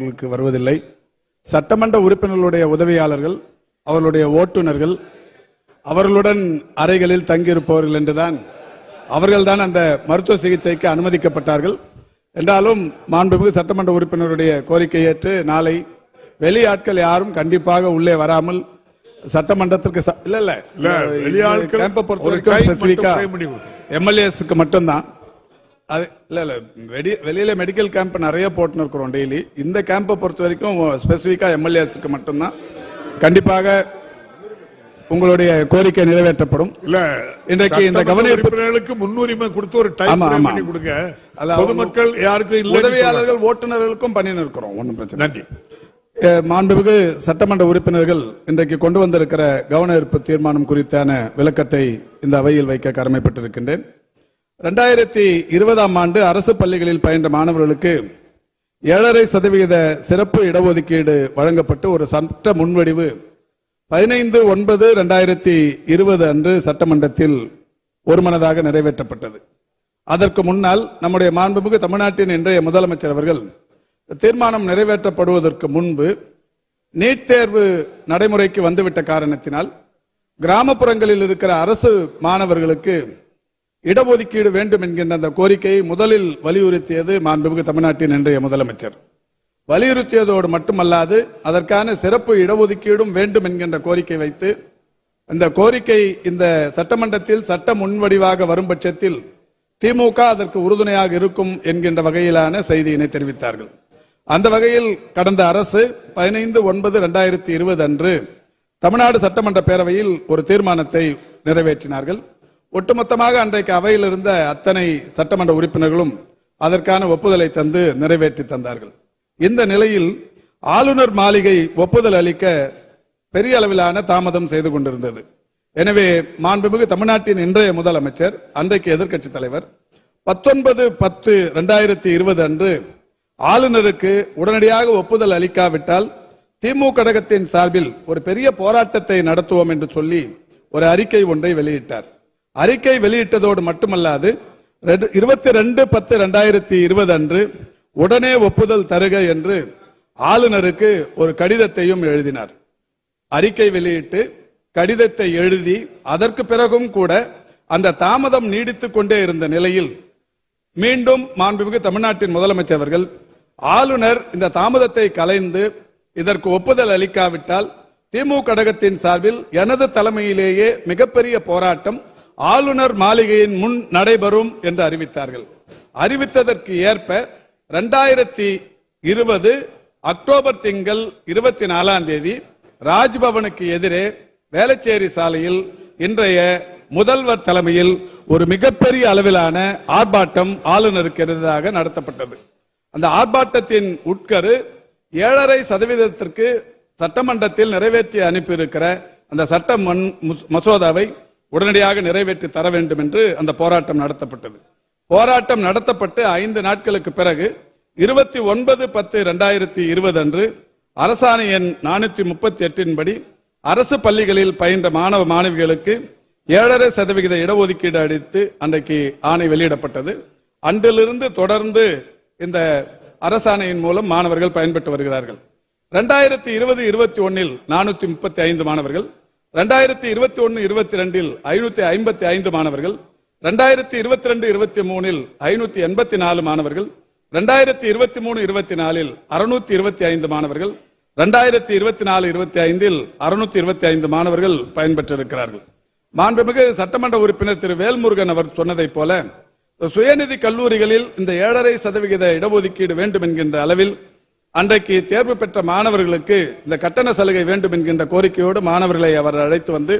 அவர்களுக்கு வருவதில்லை. சட்டமன்ற உறுப்பினர்களுடைய உதவியாளர்கள் அவர்களுடைய ஓட்டுநர்கள் அவர்களுடன் அறைகளில் தங்கியிருப்பவர்கள் என்றுதான் அவர்கள்தான் அந்த மருத்துவ சிகிச்சைக்கு அனுமதிக்கப்பட்டார்கள். என்றாலும் மாண்புமிகு சட்டமன்ற உறுப்பினருடைய கோரிக்கை ஏற்று நாளை வெளி ஆட்கள் யாரும் கண்டிப்பாக உள்ளே வராமல் சட்டமன்றத்திற்கு இல்ல இல்ல. இல்ல, வெளி ஆட்கள் கேம்பை பொறுத்த ஒரு வரைக்கும் time மட்டும் ஸ்பெசிஃபிக்கா frame பண்ணி கொடுத்து. எம்எல்ஏஸ்க்கு மட்டும்தான். அது இல்ல இல்ல. வெடி வெளியில மெடிக்கல் கேம்ப் நிறைய போட்டுன்னு இருக்கிறோம் டெய்லி இந்த கேம்பை பொறுத்த வரைக்கும் ஸ்பெசிஃபிக்கா எம்எல்ஏஸ்க்கு மட்டும்தான். கண்டிப்பாக உங்களுடைய கோரிக்கை நிறைவேற்றப்படும். இல்ல இன்றைக்கு இந்த கவனிப்பு- முன்னுரிமை கொடுத்து ஒரு டைம். பண்ணி கொடுங்க. பொதுமக்கள் யாருக்கும் இல்லை உதவியாளர்கள் ஓட்டுநர்களுக்கும் பண்ணி இருக்கிறோம். ஒன்றும் பிரச்சனை. நன்றி. மாண்புமிகு சட்டமன்ற உறுப்பினர்கள் இன்றைக்கு கொண்டு வந்திருக்கிற கவன ஈர்ப்பு தீர்மானம் குறித்தான விளக்கத்தை இந்த அவையில் வைக்க கடமைப்பட்டிருக்கின்றேன். ரெண்டாயிரத்தி இருபதாம் ஆண்டு அரசு பள்ளிகளில் பயின்ற மாணவர்களுக்கு ஏழரை சதவிகித சிறப்பு இடஒதுக்கீடு வழங்கப்பட்டு ஒரு சட்ட முன்வடிவு. பதினைந்து ஒன்பது ரெண்டாயிரத்தி இருபது அன்று சட்டமன்றத்தில் ஒருமனதாக நிறைவேற்றப்பட்டது. அதற்கு முன்னால் நம்முடைய மாண்புமிகு தமிழ்நாட்டின் இன்றைய முதலமைச்சர் அவர்கள் தீர்மானம் நிறைவேற்றப்படுவதற்கு முன்பு நீட் தேர்வு நடைமுறைக்கு வந்துவிட்ட காரணத்தினால் கிராமப்புறங்களில் இருக்கிற அரசு மாணவர்களுக்கு இடஒதுக்கீடு வேண்டும் என்கின்ற அந்த கோரிக்கையை முதலில் வலியுறுத்தியது மாண்புமிகு தமிழ்நாட்டின் இன்றைய முதலமைச்சர். வலியுறுத்தியதோடு மட்டுமல்லாது அதற்கான சிறப்பு இடஒதுக்கீடும் வேண்டும் என்கின்ற கோரிக்கை வைத்து இந்த கோரிக்கை இந்த சட்டமன்றத்தில் சட்ட முன்வடிவாக வரும் பட்சத்தில் திமுக அதற்கு உறுதுணையாக இருக்கும் என்கின்ற வகையிலான செய்தியினை தெரிவித்தார்கள். அந்த வகையில் கடந்த அரசு பதினைந்து ஒன்பது இரண்டாயிரத்தி இருபது அன்று தமிழ்நாடு சட்டமன்ற பேரவையில் ஒரு தீர்மானத்தை நிறைவேற்றினார்கள். ஒட்டுமொத்தமாக அன்றைக்கு அவையில் இருந்த அத்தனை சட்டமன்ற உறுப்பினர்களும் அதற்கான ஒப்புதலை தந்து நிறைவேற்றி தந்தார்கள். இந்த நிலையில் ஆளுநர் மாளிகை ஒப்புதல் அளிக்க பெரிய அளவிலான தாமதம் செய்து கொண்டிருந்தது. எனவே மாண்புமிகு தமிழ்நாட்டின் இன்றைய முதலமைச்சர் அன்றைக்கு எதிர்க்கட்சி தலைவர் பத்தொன்பது பத்து ரெண்டாயிரத்தி இருபது அன்று ஆளுநருக்கு உடனடியாக ஒப்புதல் அளிக்காவிட்டால் திமுக கழகத்தின் சார்பில் ஒரு பெரிய போராட்டத்தை நடத்துவோம் என்று சொல்லி ஒரு அறிக்கை ஒன்றை வெளியிட்டார். அறிக்கை வெளியிட்டதோடு மட்டுமல்லாது இருபத்தி ரெண்டு பத்து ரெண்டாயிரத்தி இருபது அன்று உடனே ஒப்புதல் தருக என்று ஆளுநருக்கு ஒரு கடிதத்தையும் எழுதினார். அறிக்கை வெளியிட்டு கடிதத்தை எழுதி அதற்கு பிறகும் கூட அந்த தாமதம் நீடித்துக் கொண்டே இருந்த நிலையில் மீண்டும் மாண்புமிகு தமிழ்நாட்டின் முதலமைச்சர் அவர்கள் ஆளுநர் இந்த தாமதத்தை கலைந்து இதற்கு ஒப்புதல் அளிக்காவிட்டால் திமுக கடகத்தின் சார்பில் எனது தலைமையிலேயே மிகப்பெரிய போராட்டம் ஆளுநர் மாளிகையின் முன் நடைபெறும் என்று அறிவித்தார்கள். அறிவித்ததற்கு ஏற்ப ரெண்டாயிரத்தி இருபது அக்டோபர் திங்கள் இருபத்தி நாலாம் தேதி ராஜ்பவனுக்கு எதிரே வேளச்சேரி சாலையில் இன்றைய முதல்வர் தலைமையில் ஒரு மிகப்பெரிய அளவிலான ஆர்ப்பாட்டம் ஆளுநருக்கு எதிராக நடத்தப்பட்டது. அந்த ஆர்ப்பாட்டத்தின் உட்கரு ஏழரை சதவீதத்திற்கு சட்டமன்றத்தில் நிறைவேற்றி அனுப்பியிருக்கிற அந்த சட்ட மன் மசோதாவை உடனடியாக நிறைவேற்றி தர வேண்டும் என்று அந்த போராட்டம் நடத்தப்பட்டது. போராட்டம் நடத்தப்பட்டு ஐந்து நாட்களுக்கு பிறகு இருபத்தி ஒன்பது பத்து இரண்டாயிரத்தி இருபது அன்று அரசாணை எண் நானூத்தி முப்பத்தி எட்டின்படி அரசு பள்ளிகளில் பயின்ற மாணவ மாணவிகளுக்கு ஏழரை சதவிகித இடஒதுக்கீடு அளித்து அன்றைக்கு ஆணை வெளியிடப்பட்டது. அன்றிலிருந்து தொடர்ந்து இந்த அரசாணையின் மூலம் மாணவர்கள் பயன்பெற்று வருகிறார்கள். ரெண்டாயிரத்தி இருபது இருபத்தி ஒன்னில் நானூத்தி முப்பத்தி ஐந்து மாணவர்கள் ரெண்டாயிரத்தி இருபத்தி ஒன்னு இருபத்தி ரெண்டில் ஐநூத்தி ஐம்பத்தி ஐந்து மாணவர்கள் ரெண்டாயிரத்தி இருபத்தி ரெண்டு இருபத்தி மூணில் ஐநூத்தி எண்பத்தி நாலு மாணவர்கள் ரெண்டாயிரத்தி இருபத்தி மூணு இருபத்தி நாலில் அறுநூத்தி இருபத்தி ஐந்து மாணவர்கள் ரெண்டாயிரத்தி இருபத்தி நாலு இருபத்தி ஐந்தில் அறுநூத்தி இருபத்தி ஐந்து மாணவர்கள் பயன்பெற்றிருக்கிறார்கள். மாண்புமிகு சட்டமன்ற உறுப்பினர் திரு வேல்முருகன் அவர் சொன்னதைப் போல சுயநிதி கல்லூரிகளில் இந்த ஏழரை சதவிகித இடஒதுக்கீடு வேண்டும் என்கின்ற அளவில் அன்றைக்கு தேர்வு பெற்ற மாணவர்களுக்கு இந்த கட்டண சலுகை வேண்டும் என்கின்ற கோரிக்கையோடு மாணவர்களை அவர் அழைத்து வந்து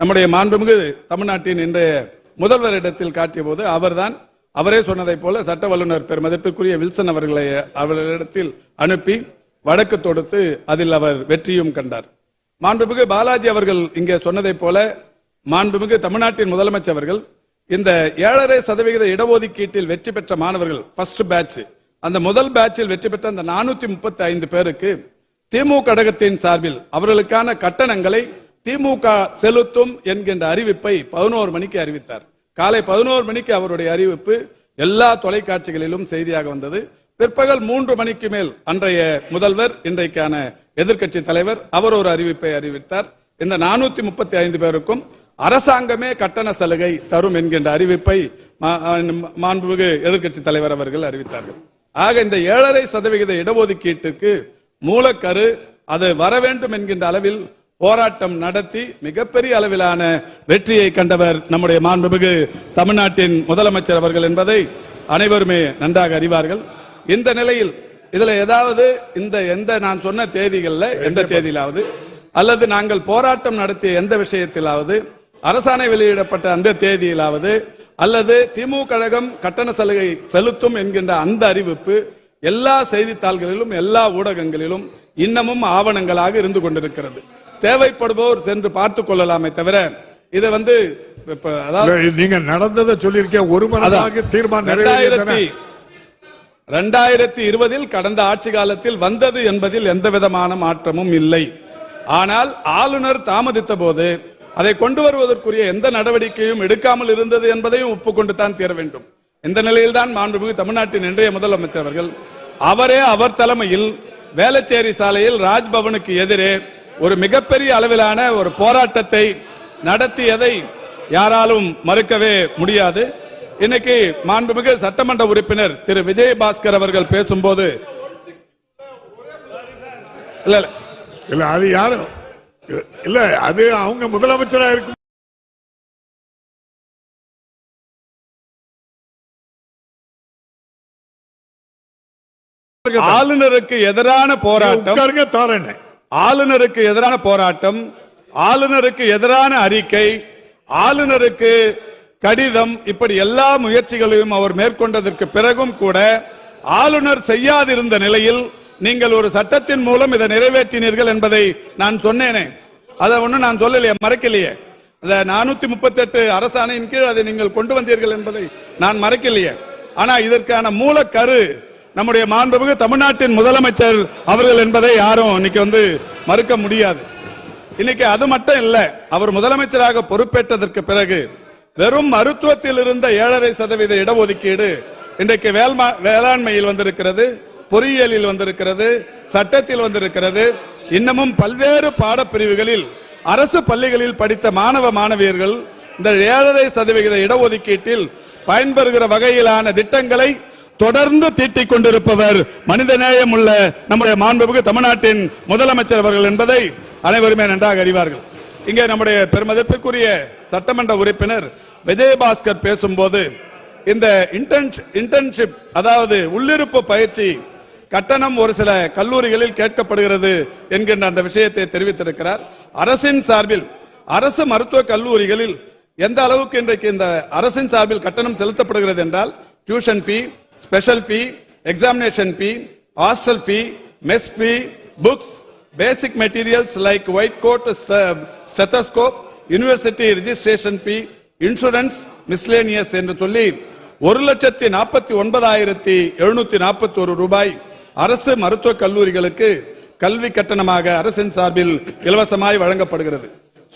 நம்முடைய மாண்புமிகு தமிழ்நாட்டின் இன்றைய முதல்வரிடத்தில் காட்டிய போது அவர்தான் அவரே சொன்னதைப் போல சட்ட வல்லுநர் பெருமதிப்பிற்குரிய வில்சன் அவர்களை அவர்களிடத்தில் அனுப்பி வழக்கு தொடுத்து அதில் அவர் வெற்றியும் கண்டார். மாண்புமிகு பாலாஜி அவர்கள் இங்கே சொன்னதைப் போல மாண்புமிகு தமிழ்நாட்டின் முதலமைச்சர் அவர்கள் இந்த ஏழரை சதவிகித இடஒதுக்கீட்டில் வெற்றி பெற்ற மாணவர்கள் ஃபர்ஸ்ட் பேட்ச் அந்த முதல் பேட்சில் வெற்றி பெற்ற அந்த நானூத்தி முப்பத்தி ஐந்து பேருக்கு திமுக கழகத்தின் சார்பில் அவர்களுக்கான கட்டணங்களை திமுக செலுத்தும் என்கின்ற அறிவிப்பை பதினோரு மணிக்கு அறிவித்தார். காலை பதினோரு மணிக்கு அவருடைய அறிவிப்பு எல்லா தொலைக்காட்சிகளிலும் செய்தியாக வந்தது. பிற்பகல் மூன்று மணிக்கு மேல் அன்றைய முதல்வர் இன்றைக்கான எதிர்க்கட்சி தலைவர் அவர் ஒரு அறிவிப்பை அறிவித்தார். இந்த நானூத்தி முப்பத்தி ஐந்து பேருக்கும் அரசாங்கமே கட்டண சலுகை தரும் என்கின்ற அறிவிப்பை மா- மாண்புமிகு எதிர்கட்சி தலைவர் அவர்கள் அறிவித்தார்கள். ஆக இந்த ஏழரை சதவிகித இடஒதுக்கீட்டுக்கு மூலக்கரு அது வர வேண்டும் என்கின்ற அளவில் போராட்டம் நடத்தி மிகப்பெரிய அளவிலான வெற்றியை கண்டவர் நம்முடைய மாண்புமிகு தமிழ்நாட்டின் முதலமைச்சர் அவர்கள் என்பதை அனைவருமே நன்றாக அறிவார்கள். இந்த நிலையில் இதுல ஏதாவது இந்த எந்த நான் சொன்ன தேதிகள்ல எந்த தேதியிலாவது அல்லது நாங்கள் போராட்டம் நடத்திய எந்த விஷயத்திலாவது அரசாணை வெளியிடப்பட்ட அந்த தேதியிலாவது அல்லது திமுக கழகம் கட்டண சலுகை செலுத்தும் என்கின்ற அந்த அறிவிப்பு எல்லா செய்தித்தாள்களிலும் எல்லா ஊடகங்களிலும் இன்னமும் ஆவணங்களாக இருந்து கொண்டிருக்கிறது. தேவைப்படுபவர் சென்று பார்த்துக் கொள்ளலாமே தவிர இதை வந்து நீங்க நடந்ததை சொல்லியிருக்கேன் ஒரு மனதாக தீர்மானம் ரெண்டாயிரத்தி இருபதில் கடந்த ஆட்சி காலத்தில் வந்தது என்பதில் எந்த விதமான மாற்றமும் இல்லை. ஆனால் ஆளுநர் தாமதித்த போது அதை கொண்டு வருவதற்குரிய எந்த நடவடிக்கையும் எடுக்காமல் இருந்தது என்பதையும் ஒப்புக்கொண்டு தான் தீர வேண்டும். இந்த நிலையில்தான் மாண்புமிகு தமிழ்நாட்டின் இன்றைய முதலமைச்சர் அவர்கள் அவரே அவர் தலைமையில் வேளச்சேரி சாலையில் ராஜ்பவனுக்கு எதிரே ஒரு மிகப்பெரிய அளவிலான ஒரு போராட்டத்தை நடத்தியதை யாராலும் மறுக்கவே முடியாது. இன்னைக்கு மாண்புமிகு சட்டமன்ற உறுப்பினர் திரு. விஜயபாஸ்கர் அவர்கள் பேசும்போது இல்ல இல்ல. அது யாரும் இல்ல அது அவங்க முதலமைச்சரா இருக்கும். ஆளுநருக்கு எதிரான போராட்டம். தாரேன். ஆளுநருக்கு எதிரான போராட்டம். ஆளுநருக்கு எதிரான அறிக்கை. ஆளுநருக்கு கடிதம். இப்படி எல்லா முயற்சிகளையும் அவர் மேற்கொண்டதற்கு பிறகும் கூட ஆளுநர் செய்யாதிருந்த நிலையில் நீங்கள் ஒரு சட்டத்தின் மூலம் இதை நிறைவேற்றினீர்கள் என்பதை நான் சொன்னேனே. அதை ஒன்றும் நான் சொல்லலையே மறைக்கலையே. அத நானூத்தி முப்பத்தி எட்டு அரசாணையின் கீழ் அதை நீங்கள் கொண்டு வந்தீர்கள் என்பதை நான் மறைக்கலையே. ஆனா இதற்கான மூலக்கரு நம்முடைய மாண்புமிகு தமிழ்நாட்டின் முதலமைச்சர் அவர்கள் என்பதை யாரும் இன்னைக்கு வந்து மறுக்க முடியாது. இன்னைக்கு அது மட்டும் இல்ல அவர் முதலமைச்சராக பொறுப்பேற்றதற்கு பிறகு வெறும் மருத்துவத்தில் இருந்த ஏழரை சதவீத இடஒதுக்கீடு இன்றைக்கு வேளாண்மையில் வந்திருக்கிறது. பொறியியலில் வந்திருக்கிறது சட்டத்தில் வந்திருக்கிறது. இன்னமும் பல்வேறு பாடப்பிரிவுகளில் அரசு பள்ளிகளில் படித்த மாணவ மாணவியர்கள் இந்த ஏழரை சதவிகித இடஒதுக்கீட்டில் பயன்பெறுகிற வகையிலான திட்டங்களை தொடர்ந்து தீட்டிக் கொண்டிருப்பவர் மனிதநேயம் உள்ள நம்முடைய மாண்புமிகு தமிழ்நாட்டின் முதலமைச்சர் அவர்கள் என்பதை அனைவருமே நன்றாக அறிவார்கள். இங்கே நம்முடைய பெருமதிப்பிற்குரிய சட்டமன்ற உறுப்பினர் விஜயபாஸ்கர் பேசும்போது இந்த இன்டர்ன்ஷிப் அதாவது உள்ளிருப்பு பயிற்சி கட்டணம் ஒரு சில கல்லூரிகளில் கேட்கப்படுகிறது என்கின்ற அந்த விஷயத்தை தெரிவித்திருக்கிறார். அரசின் சார்பில் அரசு மருத்துவ கல்லூரிகளில் எந்த அளவுக்கு இன்றைக்கு இந்த அரசின் சார்பில் கட்டணம் செலுத்தப்படுகிறது என்றால் tuition fee special fee examination fee hostel fee mess fee books basic materials like white coat stethoscope university registration fee insurance miscellaneous என்று சொல்லி ஒரு லட்சத்தி நாற்பத்தி ஒன்பதாயிரத்தி எழுநூத்தி நாற்பத்தி ஒரு ரூபாய் அரசு மருத்துவக் கல்லூரிகளுக்கு கல்வி கட்டணமாக அரசின் சார்பில் இலவசமாய் வழங்கப்படுகிறது.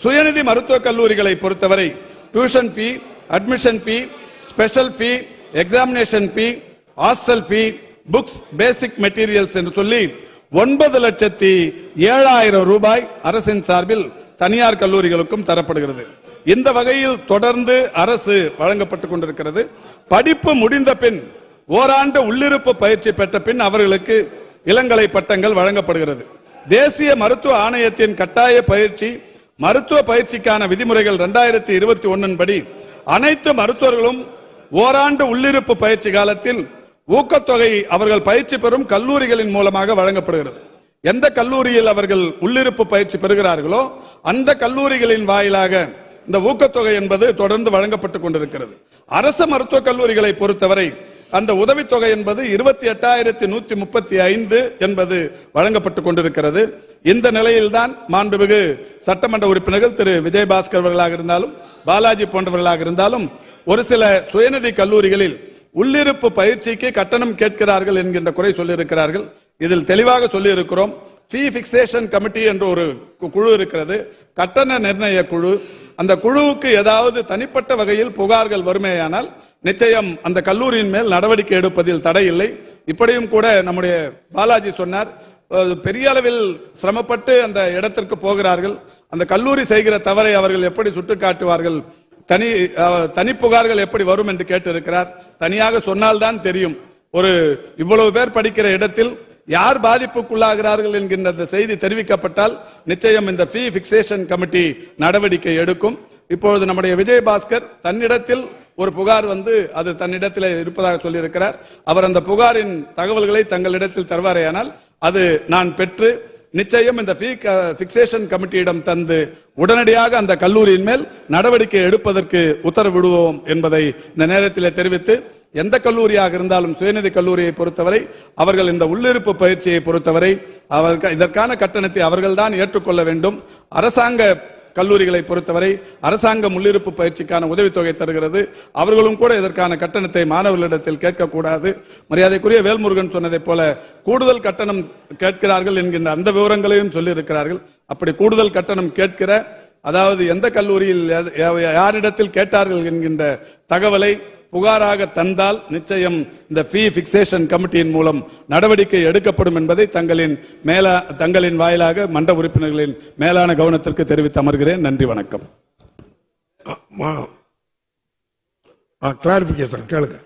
சுயநிதி மருத்துவக் கல்லூரிகளை பொறுத்தவரை tuition fee admission fee special fee examination fee hostel fee books basic materials என்று சொல்லி ஒன்பது லட்சத்தி ஏழாயிரம் ரூபாய் அரசின் சார்பில் தனியார் கல்லூரிகளுக்கும் தரப்படுகிறது. இந்த வகையில் தொடர்ந்து அரசு வழங்கப்பட்டுக் கொண்டிருக்கிறது. படிப்பு முடிந்த பின் ஓராண்டு உள்ளிருப்பு பயிற்சி பெற்ற பின் அவர்களுக்கு இளங்கலை பட்டங்கள் வழங்கப்படுகிறது. தேசிய மருத்துவ ஆணையத்தின் கட்டாய பயிற்சி மருத்துவ பயிற்சிக்கான விதிமுறைகள் இரண்டாயிரத்தி இருபத்தி ஒன்னின் படி அனைத்து மருத்துவர்களும் ஓராண்டு உள்ளிருப்பு பயிற்சி காலத்தில் ஊக்கத்தொகை அவர்கள் பயிற்சி பெறும் கல்லூரிகளின் மூலமாக வழங்கப்படுகிறது. எந்த கல்லூரியில் அவர்கள் உள்ளிருப்பு பயிற்சி பெறுகிறார்களோ அந்த கல்லூரிகளின் வாயிலாக இந்த ஊக்கத்தொகை என்பது தொடர்ந்து வழங்கப்பட்டுக் கொண்டிருக்கிறது. அரசு மருத்துவக் கல்லூரிகளை பொறுத்தவரை அந்த உதவித்தொகை என்பது இருபத்தி எட்டாயிரத்தி நூத்தி முப்பத்தி ஐந்து என்பது வழங்கப்பட்டுக் கொண்டிருக்கிறது. இந்த நிலையில்தான் மாண்புமிகு சட்டமன்ற உறுப்பினர்கள் திரு. விஜயபாஸ்கர் அவர்களாக இருந்தாலும் பாலாஜி போன்றவர்களாக இருந்தாலும் ஒரு சில சுயநிதி கல்லூரிகளில் உள்ளிருப்பு பயிற்சிக்கு கட்டணம் கேட்கிறார்கள் என்கின்ற குறை சொல்லியிருக்கிறார்கள். இதில் தெளிவாக சொல்லியிருக்கிறோம் ஃபீ பிக்சேஷன் கமிட்டி என்ற ஒரு கு- குழு இருக்கிறது. கட்டண நிர்ணய குழு. அந்த குழுவுக்கு ஏதாவது தனிப்பட்ட வகையில் புகார்கள் வருமேயானால் நிச்சயம் அந்த கல்லூரியின் மேல் நடவடிக்கை எடுப்பதில் தடை இல்லை. இப்படியும் கூட நம்முடைய பாலாஜி சொன்னார் பெரிய அளவில் சிரமப்பட்டு அந்த இடத்திற்கு போகிறார்கள். அந்த கல்லூரி செய்கிற தவறை அவர்கள் எப்படி சுட்டுக்காட்டுவார்கள்? தனி தனி புகார்கள் எப்படி வரும் என்று கேட்டிருக்கிறார். தனியாக சொன்னால்தான் தெரியும். ஒரு இவ்வளவு பேர் படிக்கிற இடத்தில் யார் பாதிப்புக்குள்ளாகிறார்கள் என்கின்ற அந்த செய்தி தெரிவிக்கப்பட்டால் நிச்சயம் இந்த ஃபீ பிக்சேஷன் கமிட்டி நடவடிக்கை எடுக்கும். இப்பொழுது நம்முடைய விஜயபாஸ்கர் தன்னிடத்தில் ஒரு புகார் வந்து அது தன்னிடத்தில் இருப்பதாக சொல்லியிருக்கிறார். அவர் அந்த புகாரின் தகவல்களை தங்களிடத்தில் தருவாரேயானால் அது நான் பெற்று நிச்சயம் இந்த ஃபீ பிக்சேஷன் கமிட்டியிடம் தந்து உடனடியாக அந்த கல்லூரியின் மேல் நடவடிக்கை எடுப்பதற்கு உத்தரவிடுவோம் என்பதை இந்த நேரத்தில் தெரிவித்து எந்த கல்லூரியாக இருந்தாலும் சுயநிதி கல்லூரியை பொறுத்தவரை அவர்கள் இந்த உள்ளிருப்பு பயிற்சியை பொறுத்தவரை அவர்கள் இதற்கான கட்டணத்தை அவர்கள்தான் ஏற்றுக்கொள்ள வேண்டும். அரசாங்க கல்லூரிகளை பொறுத்தவரை அரசாங்கம் உள்ளிருப்பு பயிற்சிக்கான உதவித்தொகை தருகிறது. அவர்களும் கூட இதற்கான கட்டணத்தை மாணவர்களிடத்தில் கேட்கக்கூடாது. மரியாதைக்குரிய வேல்முருகன் சொன்னதைப் போல கூடுதல் கட்டணம் கேட்கிறார்கள் என்கின்ற அந்த விவரங்களையும் சொல்லியிருக்கிறார்கள். அப்படி கூடுதல் கட்டணம் கேட்கிற அதாவது எந்த கல்லூரியில் யாரிடத்தில் கேட்டார்கள் என்கின்ற தகவலை புகாராக தந்தால் நிச்சயம் இந்த ஃபீ பிக்சேஷன் கமிட்டியின் மூலம் நடவடிக்கை எடுக்கப்படும் என்பதை தங்களின் மேல தங்களின் வாயிலாக மன்ற உறுப்பினர்களின் மேலான கவனத்திற்கு தெரிவித்து அமர்கிறேன். நன்றி வணக்கம். கிளாரிபிகேஷன் கேளுங்க.